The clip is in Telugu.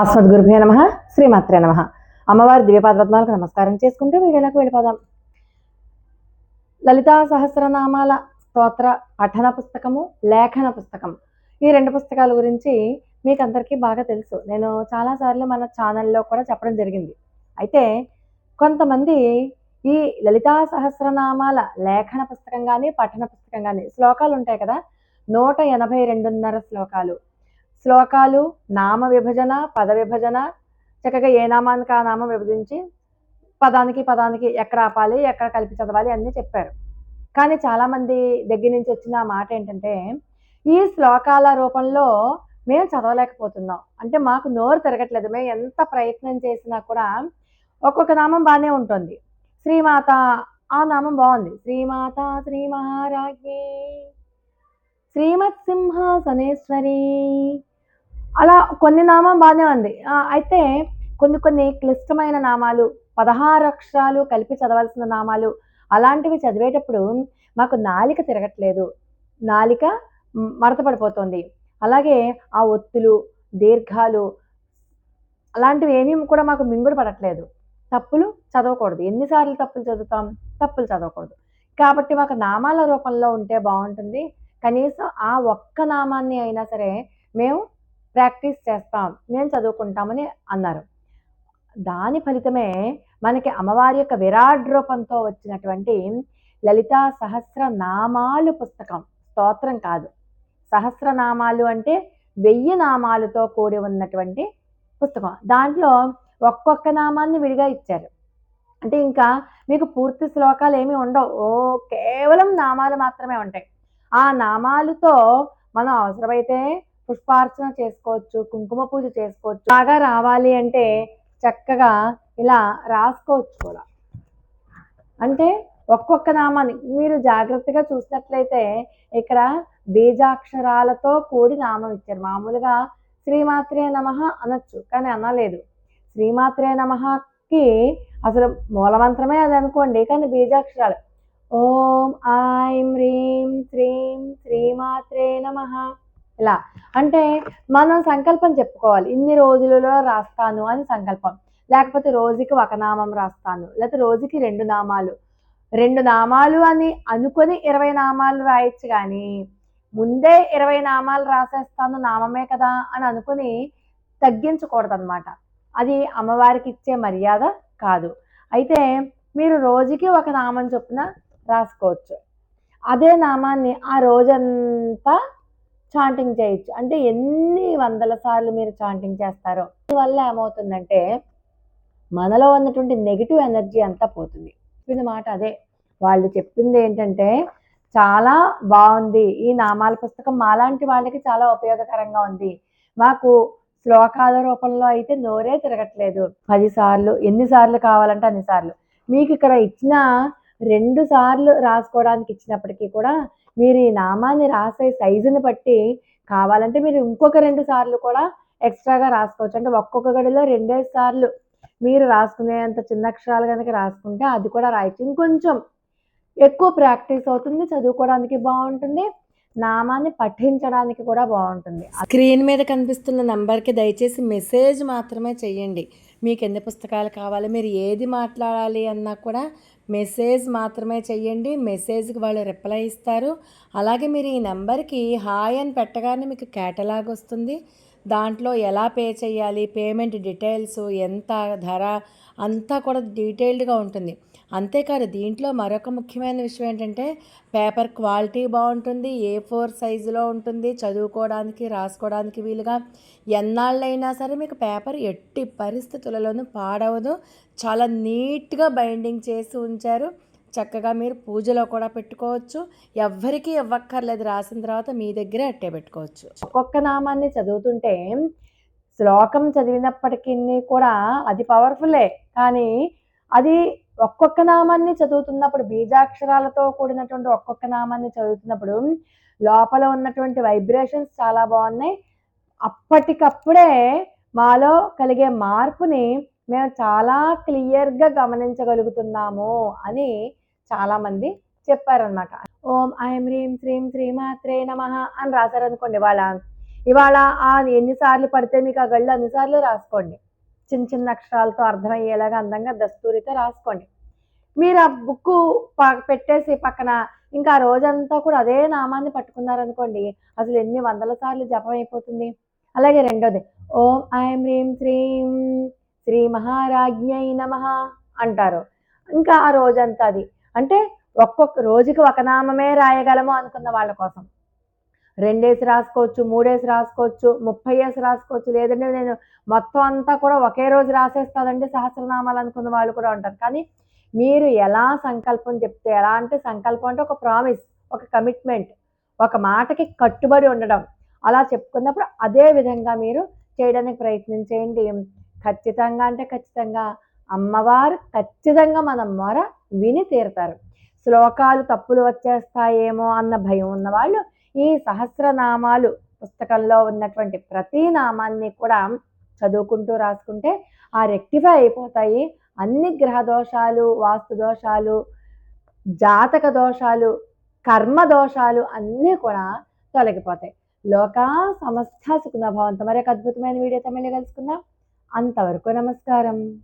అస్మద్ గురుభే నమ శ్రీమాత్రే నమ. అమ్మవారి దివ్యపాదపద్మాలకు నమస్కారం చేసుకుంటూ వీడియోలోకి వెళ్ళిపోదాం. లలితా సహస్రనామాల స్తోత్ర పఠన పుస్తకము లేఖన పుస్తకం. ఈ రెండు పుస్తకాల గురించి మీకు అందరికీ బాగా తెలుసు. నేను చాలాసార్లు మన ఛానల్లో కూడా చెప్పడం జరిగింది. అయితే కొంతమంది ఈ లలితా సహస్రనామాల లేఖన పుస్తకం కానీ పఠన పుస్తకం కానీ శ్లోకాలు ఉంటాయి కదా నూట ఎనభై రెండున్నర శ్లోకాలు. శ్లోకాలు నామ విభజన పద విభజన చక్కగా ఏ నామానికి ఆ నామం విభజించి పదానికి పదానికి ఎక్కడ ఆపాలి ఎక్కడ కలిపి చదవాలి అన్నీ చెప్పారు. కానీ చాలామంది దగ్గర నుంచి వచ్చిన మాట ఏంటంటే ఈ శ్లోకాల రూపంలో మేము చదవలేకపోతున్నాం. అంటే మాకు నోరు తిరగట్లేదు. మేము ఎంత ప్రయత్నం చేసినా కూడా ఒక్కొక్క నామం బాగానే ఉంటుంది. శ్రీమాత ఆ నామం బాగుంది. శ్రీమాత శ్రీ మహారాజ్ఞి శ్రీమత్ సింహాసనేశ్వరి అలా కొన్ని నామం బాగానే ఉంది. అయితే కొన్ని కొన్ని క్లిష్టమైన నామాలు పదహారు అక్షరాలు కలిపి చదవాల్సిన నామాలు అలాంటివి చదివేటప్పుడు మాకు నాలిక తిరగట్లేదు. నాలిక మడత పడిపోతుంది. అలాగే ఆ ఒత్తులు దీర్ఘాలు అలాంటివి ఏమీ కూడా మాకు మింగుడు పడట్లేదు. తప్పులు చదవకూడదు. ఎన్నిసార్లు తప్పులు చదువుతాం? తప్పులు చదవకూడదు. కాబట్టి మాకు నామాల రూపంలో ఉంటే బాగుంటుంది. కనీసం ఆ ఒక్క నామాన్ని అయినా సరే మేము ప్రాక్టీస్ చేస్తాం మేము చదువుకుంటామని అన్నారు. దాని ఫలితమే మనకి అమ్మవారి యొక్క విరాట్ రూపంతో వచ్చినటువంటి లలితా సహస్ర నామాలు పుస్తకం. స్తోత్రం కాదు. సహస్రనామాలు అంటే వెయ్యి నామాలతో కూడి ఉన్నటువంటి పుస్తకం. దాంట్లో ఒక్కొక్క నామాన్ని విడిగా ఇచ్చారు. అంటే ఇంకా మీకు పూర్తి శ్లోకాలు ఏమీ ఉండవు. ఓ కేవలం నామాలు మాత్రమే ఉంటాయి. ఆ నామాలతో మనం అవసరమైతే పుష్పార్చన చేసుకోవచ్చు కుంకుమ పూజ చేసుకోవచ్చు. బాగా రావాలి అంటే చక్కగా ఇలా రాసుకోవచ్చు కూడా. అంటే ఒక్కొక్క నామాన్ని మీరు జాగ్రత్తగా చూసినట్లయితే ఇక్కడ బీజాక్షరాలతో కూడి నామం ఇచ్చారు. మామూలుగా శ్రీమాత్రే నమ అనొచ్చు కానీ అనలేదు. శ్రీమాత్రే నమకి అసలు మూలమంత్రమే అది అనుకోండి కానీ బీజాక్షరాలు. ఓం ఐం హ్రీం శ్రీం శ్రీమాత్రే నమ. ఇలా అంటే మనం సంకల్పం చెప్పుకోవాలి. ఇన్ని రోజులలో రాస్తాను అని సంకల్పం. లేకపోతే రోజుకి ఒక నామం రాస్తాను. లేకపోతే రోజుకి రెండు నామాలు. రెండు నామాలు అని అనుకొని ఇరవై నామాలు రాయొచ్చు కానీ ముందే ఇరవై నామాలు రాసేస్తాను నామమే కదా అని అనుకుని తగ్గించకూడదు అనమాట అది అమ్మవారికి ఇచ్చే మర్యాద కాదు. అయితే మీరు రోజుకి ఒక నామం చొప్పున రాసుకోవచ్చు. అదే నామాన్ని ఆ రోజంతా చాంటింగ్ చేయొచ్చు. అంటే ఎన్ని వందల సార్లు మీరు చాంటింగ్ చేస్తారో అందువల్ల ఏమవుతుందంటే మనలో ఉన్నటువంటి నెగిటివ్ ఎనర్జీ అంతా పోతుంది. చెప్పిన మాట అదే. వాళ్ళు చెప్పింది ఏంటంటే చాలా బాగుంది. ఈ నామాల పుస్తకం మాలాంటి వాళ్ళకి చాలా ఉపయోగకరంగా ఉంది. మాకు శ్లోకాల రూపంలో అయితే నోరే తిరగట్లేదు. పది సార్లు కావాలంటే అన్ని సార్లు. మీకు ఇక్కడ ఇచ్చిన రెండు సార్లు రాసుకోవడానికి ఇచ్చినప్పటికీ కూడా మీరు ఈ నామాన్ని రాసే సైజుని బట్టి కావాలంటే మీరు ఇంకొక రెండు సార్లు కూడా ఎక్స్ట్రాగా రాసుకోవచ్చు. అంటే ఒక్కొక్క గడిలో రెండే సార్లు మీరు రాసుకునేంత చిన్న అక్షరాలు కనుక రాసుకుంటే అది కూడా రాయొచ్చు ఇంకొంచెం ఎక్కువ ప్రాక్టీస్ అవుతుంది. చదువుకోవడానికి బాగుంటుంది. నామాన్ని పఠించడానికి కూడా బాగుంటుంది. స్క్రీన్ మీద కనిపిస్తున్న నంబర్కి దయచేసి మెసేజ్ మాత్రమే చెయ్యండి మీకు ఎన్ని పుస్తకాలు కావాలి మీరు ఏది మాట్లాడాలి అన్నా కూడా మెసేజ్ మాత్రమే చెయ్యండి. మెసేజ్కి వాళ్ళు రిప్లై ఇస్తారు. అలాగే మీరు ఈ నెంబర్కి హాయ్ అని పెట్టగానే మీకు కేటలాగ్ వస్తుంది. దాంట్లో ఎలా పే చేయాలి పేమెంట్ డీటెయిల్స్ ఎంత ధర అంతా కూడా డీటెయిల్డ్గా ఉంటుంది. అంతేకాదు దీంట్లో మరొక ముఖ్యమైన విషయం ఏంటంటే పేపర్ క్వాలిటీ బాగుంటుంది ఏ ఫోర్ సైజులో ఉంటుంది చదువుకోవడానికి రాసుకోవడానికి వీలుగా ఎన్నాళ్ళైనా సరే మీకు పేపర్ ఎట్టి పరిస్థితులలోనూ పాడవదు. చాలా నీట్గా బైండింగ్ చేసి ఉంచారు. చక్కగా మీరు పూజలో కూడా పెట్టుకోవచ్చు. ఎవ్వరికీ ఇవ్వక్కర్లేదు. రాసిన తర్వాత మీ దగ్గరే అట్టే పెట్టుకోవచ్చు. ఒక్కొక్క నామాన్ని చదువుతుంటే శ్లోకం చదివినప్పటికీ కూడా అది పవర్ఫుల్లే కానీ అది ఒక్కొక్క నామాన్ని చదువుతున్నప్పుడు బీజాక్షరాలతో కూడినటువంటి ఒక్కొక్క నామాన్ని చదువుతున్నప్పుడు లోపల ఉన్నటువంటి వైబ్రేషన్స్ చాలా బాగున్నాయి. అప్పటికప్పుడే మాలో కలిగే మార్పుని మేము చాలా క్లియర్గా గమనించగలుగుతున్నాము అని చాలామంది చెప్పారనమాట ఓం ఐం హ్రీం శ్రీం శ్రీమాత్రే నమ అని రాశారనుకోండి వాళ్ళ ఇవాళ ఎన్నిసార్లు పడితే మీకు ఆ గళ్ళు అన్నిసార్లు రాసుకోండి. చిన్న చిన్న అక్షరాలతో అర్థమయ్యేలాగా అందంగా దస్తూరితో రాసుకోండి. మీరు ఆ బుక్ పెట్టేసి పక్కన ఇంకా ఆ రోజంతా కూడా అదే నామాన్ని పట్టుకున్నారనుకోండి అసలు ఎన్ని వందల సార్లు జపం అయిపోతుంది అలాగే రెండోది ఓం ఐం హ్రీం శ్రీం శ్రీ మహారాజ్ఞై నమ అంటారు. ఇంకా ఆ రోజంతా అది. అంటే ఒక్కొక్క రోజుకి ఒక నామమే రాయగలము అనుకున్న వాళ్ళ కోసం. రెండేసి రాసుకోవచ్చు మూడేసి రాసుకోవచ్చు ముప్పై వేసి రాసుకోవచ్చు. లేదంటే నేను మొత్తం అంతా కూడా ఒకే రోజు రాసేస్తానండి సహస్రనామాలు అనుకున్న వాళ్ళు కూడా ఉంటారు. కానీ మీరు ఎలా సంకల్పం చెప్తే ఎలా అంటే సంకల్పం అంటే ఒక ప్రామిస్ ఒక కమిట్మెంట్ ఒక మాటకి కట్టుబడి ఉండడం. అలా చెప్పుకున్నప్పుడు అదే విధంగా మీరు చేయడానికి ప్రయత్నం చేయండి. ఖచ్చితంగా అంటే ఖచ్చితంగా అమ్మవారు ఖచ్చితంగా మన మొర విని తీరుతారు. శ్లోకాలు తప్పులు వచ్చేస్తాయేమో అన్న భయం ఉన్నవాళ్ళు ఈ సహస్రనామాలు పుస్తకంలో ఉన్నటువంటి ప్రతి నామాన్ని కూడా చదువుకుంటూ రాసుకుంటే ఆ రెక్టిఫై అయిపోతాయి. అన్ని గ్రహ దోషాలు వాస్తు దోషాలు జాతక దోషాలు కర్మ దోషాలు అన్నీ కూడా తొలగిపోతాయి. లోకా సమస్త సుఖనభావంతో మరి ఒక అద్భుతమైన వీడియోతో మళ్ళీ కలుసుకుందాం. అంతవరకు నమస్కారం.